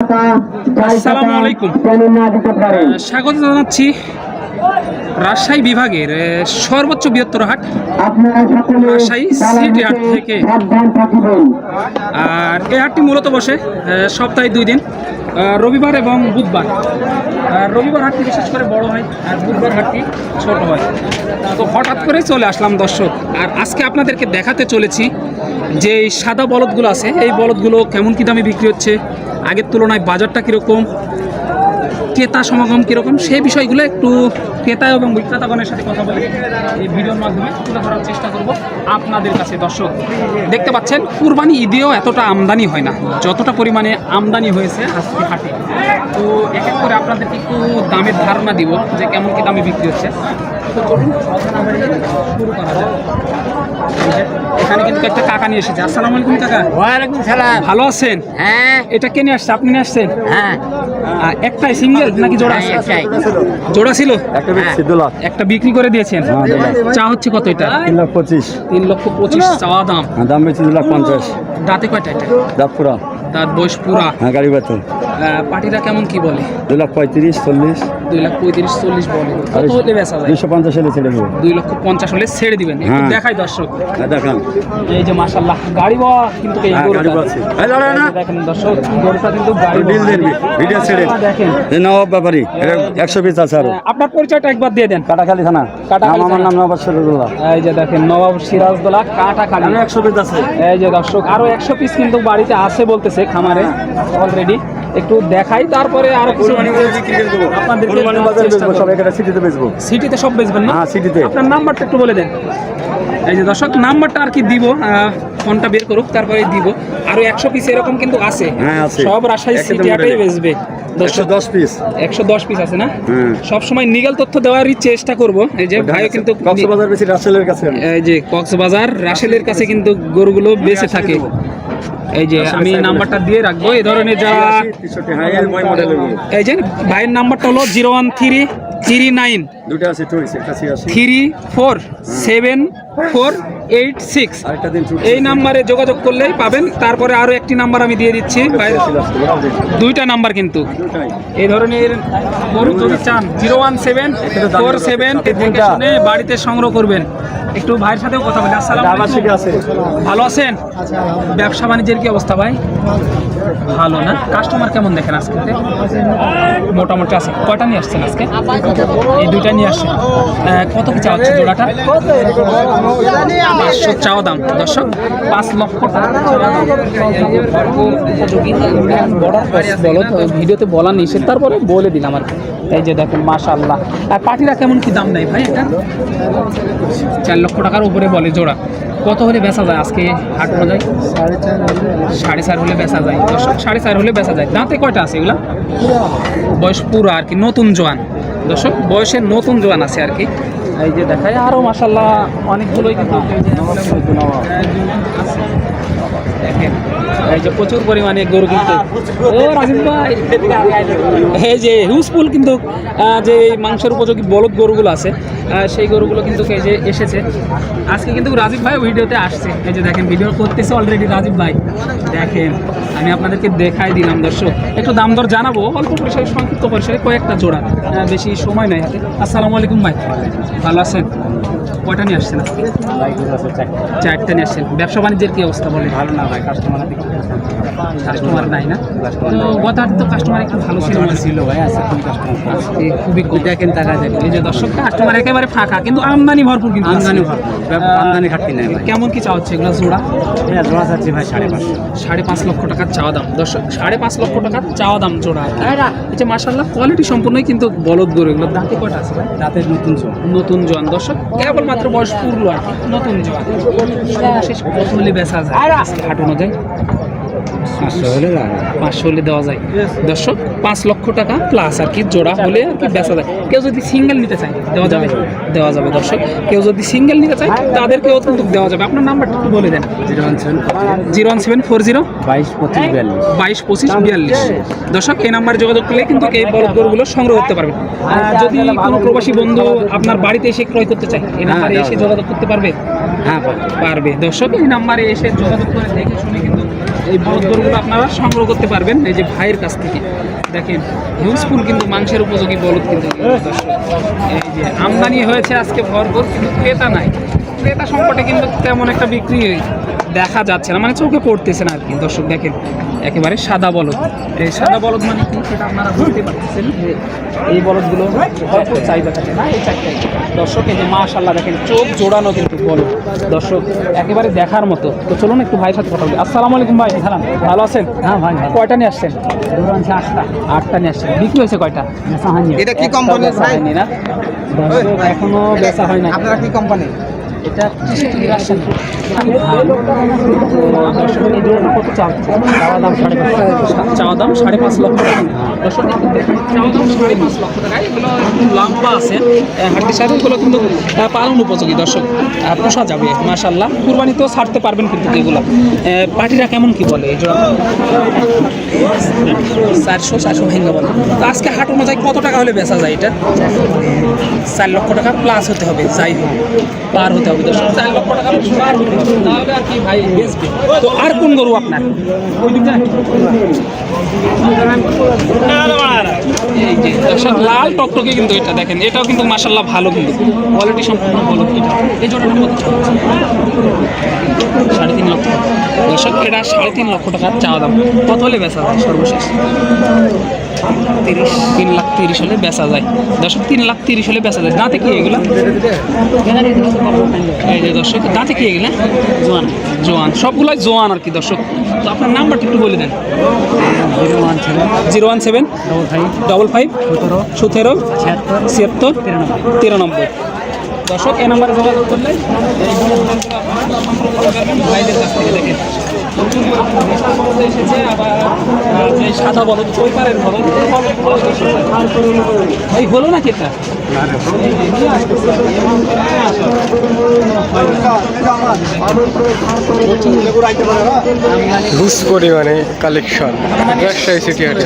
আসসালামু আলাইকুম। স্বাগত জানাচ্ছি রাজশাহী বিভাগের সর্বোচ্চ বৃহত্তর হাট রাজশাহী সিটি হাট থেকে। আর এই হাটটি মূলত বসে সপ্তাহে দুই দিন রবিবার এবং বুধবার। আর রবিবার হাটটি বিশেষ করে বড় হয় আর বুধবার হাটটি ছোট হয়। তো হঠাৎ করে চলে আসলাম দর্শক। আর আজকে আপনাদেরকে দেখাতে চলেছি যে সাদা বলদগুলো আছে এই বলদগুলো কেমন কী দামে বিক্রি হচ্ছে আগের তুলনায় বাজারটা কীরকম, ক্রেতা সমাগম কীরকম, সেই বিষয়গুলো একটু ক্রেতা এবং বিক্রেতাগণের সাথে কথা বলে এই ভিডিওর মাধ্যমে তুলে ধরার চেষ্টা করব আপনাদের কাছে। দর্শক, দেখতে পাচ্ছেন, কুরবানি ঈদেও এতটা আমদানি হয় না, যতটা পরিমাণে আমদানি হয়েছে আজকে হাটে। তো এক এক করে আপনাদেরকে একটু দামের ধারণা দিব যে কেমন কি দামে বিক্রি হচ্ছে। তো চলুন, শুরু করা যাক। এখানে কিন্তু একটা কাকা নিয়ে এসেছে। আসসালামু আলাইকুম কাকা। ওয়ালাইকুম সালাম। ভালো আছেন? হ্যাঁ। এটা কে নিয়ে আসছে? আপনি নিয়ে আসছেন? হ্যাঁ। একটাই সিঙ্গেল নাকি জোড়া আছে? একটাই। জোড়া ছিল? একটা বিক্রি করে দিয়েছেন? চা হচ্ছে কত এটা? তিন লাখ পঁচিশ। তিন লক্ষ পঁচিশ চাওয়া দাম। হ্যাঁ, দাম বেশি দু লাখ পঞ্চাশ। দাঁতে কয়টা এটা? দাঁতপুরা দাঁত বয়স পুরা। হ্যাঁ গাড়ি বেতন। পাটিরা কেমন কি বলে? দু লাখ পঁয়ত্রিশ চল্লিশ। দুই লাখ পঁয়ত্রিশ চল্লিশ বলে। কত হলে বেচা যায়? দুশো পঞ্চাশ হলে ছেড়ে দেবো। দুই লক্ষ পঞ্চাশ হলে ছেড়ে দিবেন। হ্যাঁ। দেখাই দর্শক। হ্যাঁ দেখান। এই যে মাশাল্লাহ গাড়ি বাবা কিন্তু এই হ্যাঁ? দেখেন দর্শক গরুটা কিন্তু গাড়ি ডিল বাবা। দেন ভিডিও ছেড়ে। দেখেন। নবাব ব্যাপারী একশো পিস আছে আরও। আপনার পরিচয়টা একবার দিয়ে দেন। কাটাখালি থানা। কাটাখালী আমার নাম নবাব শরীরুল্লাহ এই যে দেখেন নবাব সিরাজদোলা কাটা খালি একশো পিস আছে। এই যে দর্শক আরও একশো পিস কিন্তু বাড়িতে আছে বলতেছে খামারে অলরেডি একটু দেখাই তারপরে আরও কিছু সিটিতে বেচবো। সিটিতে সব বেচবেন না? হ্যাঁ, সিটিতে। আপনার নাম্বারটা একটু বলে দেন। এই যে দর্শক নাম্বারটা আর কি দিব ফোনটা বের করুক তারপরে দিব। আরও একশো পিস এরকম কিন্তু আছে। হ্যাঁ, সব রাজশাহী সিটি বেচবে। একশো দশ পিস আছে না? হ্যাঁ। সব সময় নিগেল তথ্য দেওয়ারই চেষ্টা করব। এই যে ভাইও কিন্তু কক্সবাজার বেশি রাসেলের কাছে। এই যে কক্সবাজার রাসেলের কাছে কিন্তু গরুগুলো বেঁচে থাকে। এই যে আমি নাম্বারটা দিয়ে রাখব। এই ধরনের যারা হ্যাঁ এই যে ভাইয়ের নাম্বারটা হলো zero one three three nine. Three four seven four eight six. এই নাম্বারে যোগাযোগ করলেই পাবেন। তারপরে আরও একটি নাম্বার আমি দিয়ে দিচ্ছি। দুইটা নাম্বার কিন্তু। এই ধরনের গরু যদি চান zero one seven four seven শুনে বাড়িতে সংগ্রহ করবেন। একটু ভাইয়ের সাথেও কথা বলি। আসসালাম ভালো আছেন? ব্যবসা বাণিজ্যের কি অবস্থা ভাই? ভালো না? কাস্টমার কেমন দেখেন আজকে? মোটামুটি আছে। কয়টা নিয়ে আসছেন আজকে? এই দুইটা নিয়ে আসছেন। কত কি চাওয়া হচ্ছে জোড়াটা? পাঁচশো চাওয়া দাম। দর্শক, পাঁচ লক্ষ টাকা বলো ভিডিওতে বলা নিষেধ, তারপরে বলে দিলাম আর। এই যে দেখেন মাশাল্লাহ আর পাটিরা কেমন কি দাম নেই ভাই এটা? চার লক্ষ টাকার উপরে বলে জোড়া। কত হলে বেচা যায়? আজকে হাট অনুযায়ী সাড়ে চার হলে বেচা যায়। দর্শক, সাড়ে চার হলে বেচা যায়। দাঁতে কয়টা আছে এগুলা? বয়স পুরো আর কি, নতুন জোয়ান। দর্শক বয়সের নতুন জোয়ান আছে আর কি। এই যে দেখায় আরও মাসাল্লাহ অনেকগুলোই কিন্তু। দেখেন যে প্রচুর পরিমাণে গরু কিন্তু ও রাজীব ভাই। এই যে হিউজফুল কিন্তু যে মাংসের উপযোগী বলদ গরুগুলো আছে সেই গরুগুলো কিন্তু এই যে এসেছে। আজকে কিন্তু রাজীব ভাই ভিডিওতে আসছে। এই যে দেখেন, ভিডিও করতেছে অলরেডি রাজীব ভাই। দেখেন, আমি আপনাদেরকে দেখাই দিলাম, দর্শক। একটু দাম দর জানাব, অল্প পরিসরে, সংক্ষিপ্ত পরিসরে কয়েকটা জোড়া বেশি সময় নাই আসসালামু আলাইকুম ভাই। ভালো আছেন? কয়টা নিয়ে আসছেন? আজকে? চারটা নিয়ে আসছেন। ব্যবসা বাণিজ্যের কি অবস্থা বলে ভালো না ভাই কাস্টমার কাস্টমার নাই না। তো গত হাটে তো কাস্টমার একটু ভালো ছিল ছিল ভাই আছে আজকে খুবই কম। দেখেন টাকা দেন এই যে দর্শক কাস্টমার একেবারে ফাঁকা কিন্তু আমদানি ভরপুর কিন্তু আমদানি ভরপুর। আমদানি খাটতি নেই কেমন কি চাওয়া হচ্ছে এগুলো জোড়া? হ্যাঁ জোড়া চাচ্ছি ভাই সাড়ে পাঁচশো সাড়ে পাঁচ লক্ষ টাকার চাওয়া দাম। দর্শক সাড়ে পাঁচ লক্ষ টাকার চাওয়া দাম জোড়া। এই যে মার্শাল্লাহ কোয়ালিটি সম্পূর্ণই কিন্তু বলদ গরু। এগুলো দাঁতে কয়টা আছে ভাই? রাতের নতুন চোখ নতুন জোয়ান। দর্শক কেবলমাত্র বয়স পুরলো আর কি নতুন জোয়ান। সর্বশেষ কত বেচা যায়। হাট অনুযায়ী। পাঁচশো হলে দেওয়া যায়। দর্শক পাঁচ লক্ষ টাকা প্লাস আর কি জোড়া হলে আর কি বেচা যায়। কেউ যদি সিঙ্গেল নিতে চায় দেওয়া যাবে। দেওয়া যাবে। দর্শক। কেউ যদি সিঙ্গেল নিতে চায় তাদেরকেও কিন্তু দেওয়া যাবে। আপনার নাম্বারটা একটু বলে দেন। Zero one seven four zero বাইশ পঁচিশ বিয়াল্লিশ। বাইশ পঁচিশ বিয়াল্লিশ। দর্শক এই নাম্বারে যোগাযোগ করলে কিন্তু এই সংগ্রহ করতে পারবেন। যদি কোনো প্রবাসী বন্ধু আপনার বাড়িতে এসে ক্রয় করতে চায় এই নাম্বারে এসে যোগাযোগ করতে পারবে? হ্যাঁ পারবে। দর্শক এই নাম্বারে এসে যোগাযোগ করে দেখে শুনে কিন্তু এই বড় গরুগুলো আপনারা সংগ্রহ করতে পারবেন, এই যে ভাইয়ের কাছ থেকে। দেখেন হিউজফুল কিন্তু মাংসের উপযোগী বলদ কিন্তু। এই যে আমদানি হয়েছে আজকে ভর কিন্তু ক্রেতা নাই। ক্রেতা সংকটে কিন্তু তেমন একটা বিক্রি দেখা যাচ্ছে না মানে চোখে পড়তেছে না আর কি। দর্শক দেখেন একেবারে সাদা বলদ। এই সাদা বলদ মানে কি সেটা আপনারা বুঝতে পারতেছেন যে এই বলদগুলো ভরপুর চাহিদা থাকে না এই চারটাই। দর্শক এই যে মাশাল্লাহ দেখেন চোখ জোড়ানো কিন্তু বলদ। দর্শক একেবারে দেখার মতো। তো চলুন একটু ভাইয়ের সাথে কথা বলি। আসসালামু আলাইকুম ভাই সালাম। ভালো আছেন? হ্যাঁ ভাই কয়টা নিয়ে আসছেন? আটটা। আটটা নিয়ে আসছেন। বিক্রি হয়েছে কয়টা? এটা কি? হয়নি না। দর্শক এখনও বেচা হয় না আপনারা কি কোম্পানি এটা। তো চাওয়া দাম? সাড়ে পাঁচ লক্ষ আছে। পালন উপযোগী দর্শক। পোষা যাবে মাশাল্লাহ কুরবানিতেও ছাড়তে পারবেন কিন্তু এগুলো। পার্টিরা কেমন কি বলে এই জোড়া? চারশো চারশো ভেঙে বলে। তো আজকে হাট অনুযায়ী কত টাকা হলে বেচা যায় এটা? চার লক্ষ টাকা। প্লাস হতে হবে, যাই হোক। পার হতে হবে দর্শক চার লক্ষ টাকা তাহলে আর কি ভাই বেচবে তো আর কোন গরু আপনার? এই যে দর্শক লাল টকটকে কিন্তু এটা দেখেন। এটাও কিন্তু মাসাল্লাহ ভালো কিন্তু। কোয়ালিটি সম্পূর্ণ ভালো এটা এই জোড়াটা কত সাড়ে তিন লক্ষ। দর্শক এটা সাড়ে তিন লক্ষ টাকার চাওয়া দাম। কত হলে বেচা যায় সর্বশেষ? তিরিশ তিন লাখ তিরিশ হলে বেচা যায়। দর্শক তিন লাখ তিরিশ হলে বেচা যায়। দাঁতে কি এগুলো? এই যে দর্শক দাঁতে কি এগুলো? জোয়ান। জোয়ান। সবগুলাই জোয়ান আর কি দর্শক। তো আপনার নাম্বারটা একটু বলে দেন। Zero one seven. Zero one seven double five. Double five সতেরো ছিয়াত্তর ছিয়াত্তর তিরানব্বই। দর্শক এ নাম্বারে যোগাযোগ করলে ভাইদের কাছ থেকে দেখেন পরিমাণে এসেছে আবার যে সাদা বলদ ওই পারের বলদ এই হলো। হিউজ কালেকশন রাজশাহী সিটি হাটে